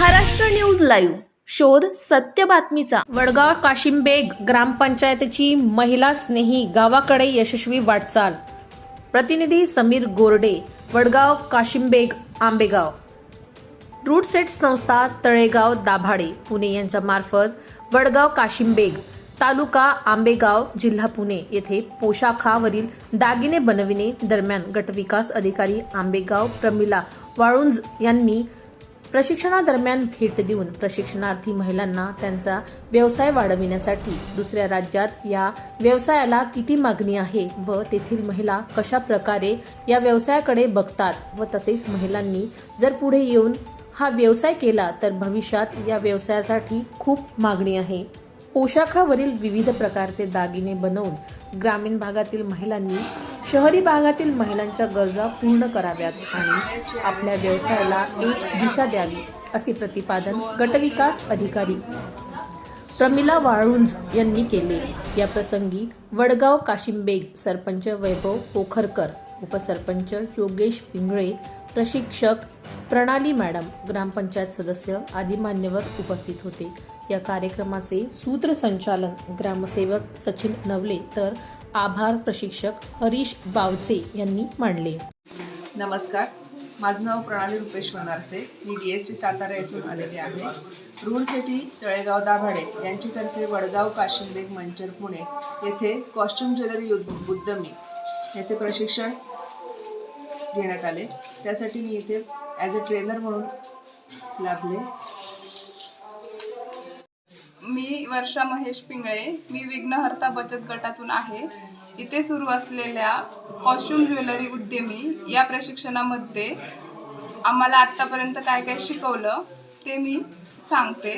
Maharashtra news live. शोध सत्य बातमीचा. वडगाव काशिमबेग ग्रामपंचायतीची महिला स्नेही गावाकडे यशस्वी वाटचाल. प्रतिनिधी समीर गोरडे वडगाव काशिमबेग आंबेगाव. रूट सेट संस्था तळेगाव दाभाडे पुणे यांच्या मार्फत वडगाव काशिमबेग तालुका आंबेगाव जिल्हा पुणे येथे पोशाखावरील दागिने बनविणे दरम्यान गटविकास अधिकारी आंबेगाव प्रमिला वाळुंज यांनी प्रशिक्षणादरम्यान भेट देऊन प्रशिक्षणार्थी महिलांना त्यांचा व्यवसाय वाढविण्यासाठी दुसऱ्या राज्यात या व्यवसायाला किती मागणी आहे व तेथील महिला कशा प्रकारे या व्यवसायाकडे बघतात व तसेच महिलांनी जर पुढे येऊन हा व्यवसाय केला तर भविष्यात या व्यवसायासाठी खूप मागणी आहे. पोशाखावरील विविध प्रकारचे दागिने बनवून ग्रामीण भागातील महिलांनी शहरी भागातील महिलांच्या गरजा पूर्ण कराव्यात आणि आपल्या व्यवसायाला एक दिशा द्यावी असे प्रतिपादन गटविकास अधिकारी प्रमिला वाळुंज यांनी केले. या प्रसंगी वडगाव काशिमबेग सरपंच वैभव पोखरकर उपसरपंच योगेश पिंगळे प्रशिक्षक प्रणाली मॅडम ग्रामपंचायत सदस्य आदी मान्यवर उपस्थित होते. या कार्यक्रमाचे सूत्रसंचालन ग्रामसेवक सचिन नवले तर आभार प्रशिक्षक हरीश बावचे यांनी मांडले. नमस्कार. माझं नाव प्रणाली रुपेश वनारचे मी डी एस टी सातारा येथून आलेले आहे. रूड सिटी तळेगाव दाभाडे यांच्यातर्फे वडगाव काशिमबेग मंचर पुणे येथे कॉस्ट्युम ज्वेलरी उद्यमी याचे प्रशिक्षण घेण्यात आले. त्यासाठी मी इथे ॲज अ ट्रेनर म्हणून लाभले. मी वर्षा महेश पिंगळे. मी विघ्नहर्ता बचत गटातून आहे. इथे सुरू असलेल्या कॉस्ट्युम ज्वेलरी उद्यमी या प्रशिक्षणामध्ये आम्हाला आत्तापर्यंत काय काय शिकवलं ते मी सांगते.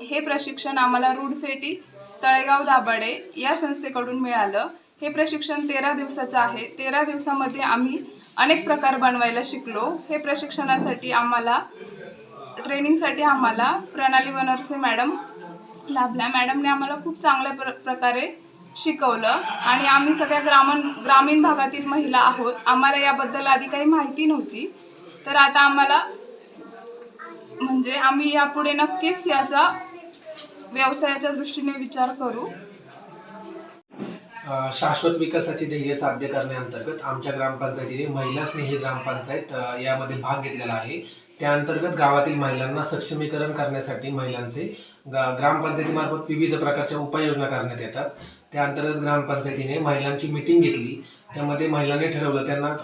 हे प्रशिक्षण आम्हाला रूड सेटी तळेगाव दाभाडे या संस्थेकडून मिळालं. हे प्रशिक्षण तेरा दिवसाचं आहे. तेरा दिवसामध्ये आम्ही अनेक प्रकार बनवायला शिकलो. हे प्रशिक्षणासाठी आम्हाला ट्रेनिंगसाठी आम्हाला प्रणाली वनरसे मॅडम लाभल्या. मॅडमने आम्हाला खूप चांगल्या प्र प्रकारे शिकवलं. आणि आम्ही सगळ्या ग्रामण ग्रामीण भागातील महिला आहोत. आम्हाला याबद्दल आधी काही माहिती नव्हती. तर आता आम्हाला म्हणजे आम्ही यापुढे नक्कीच याचा व्यवसायाच्या दृष्टीने विचार करू. शाश्वत विकासाची ध्येय साध्य करण्याअंतर्गत आमच्या ग्रामपंचायतीने महिला स्नेही ग्रामपंचायत यामध्ये भाग घेतलेला आहे. त्याअंतर्गत गावातील महिलांना सक्षमीकरण करण्यासाठी महिलांचे ग- ग्रामपंचायतीमार्फत विविध प्रकारच्या उपाययोजना करण्यात येतात. त्या अंतर्गत ग्रामपंचायतीने महिलांची मिटिंग घेतली. त्यामध्ये महिलांनी ठरवलं त्यांना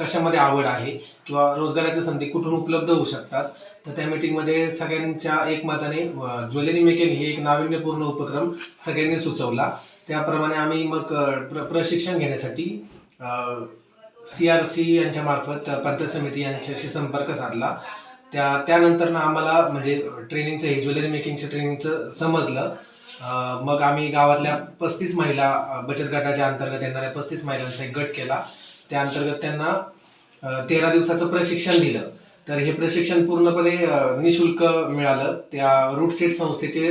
कशामध्ये आवड आहे किंवा रोजगाराच्या संधी कुठून उपलब्ध होऊ शकतात. तर त्या मिटिंगमध्ये सगळ्यांच्या एकमताने ज्वेलरी मेकिंग हे एक नाविन्यपूर्ण उपक्रम सगळ्यांनी सुचवला. त्याप्रमाणे आम्ही मग प्र प्रशिक्षण घेण्यासाठी सी आर सी यांच्या मार्फत पंचायत समिती यांच्याशी संपर्क साधला. त्या त्यानंतर ना आम्हाला म्हणजे ट्रेनिंगचं हे ज्वेलरी मेकिंगच्या ट्रेनिंगचं समजलं. मग आम्ही गावातल्या पस्तीस महिला बचत गटाच्या अंतर्गत येणाऱ्या पस्तीस महिलांचा एक गट केला. त्या अंतर्गत त्यांना तेरा दिवसाचं प्रशिक्षण दिलं. तर हे प्रशिक्षण पूर्णपणे निशुल्क मिळालं. त्या रूट सेट संस्थेचे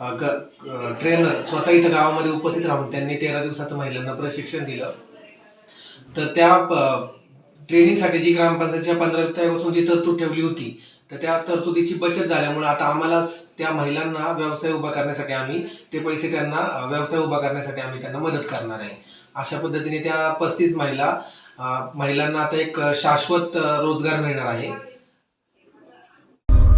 ट्रेनर स्वतः इथं गावामध्ये उपस्थित राहून त्यांनी तेरा दिवसाचं महिलांना प्रशिक्षण दिलं. तर त्या ट्रेनिंगसाठी जी ग्रामपंचायतीच्या पंधरा वित्तावरून जी तरतूद ठेवली होती तर त्या तरतुदीची बचत झाल्यामुळे आता आम्हाला त्या महिलांना व्यवसाय उभा करण्यासाठी आम्ही ते पैसे त्यांना व्यवसाय उभा करण्यासाठी आम्ही त्यांना मदत करणार आहे. अशा पद्धतीने त्या पस्तीस महिला महिलांना आता एक शाश्वत रोजगार मिळणार आहे.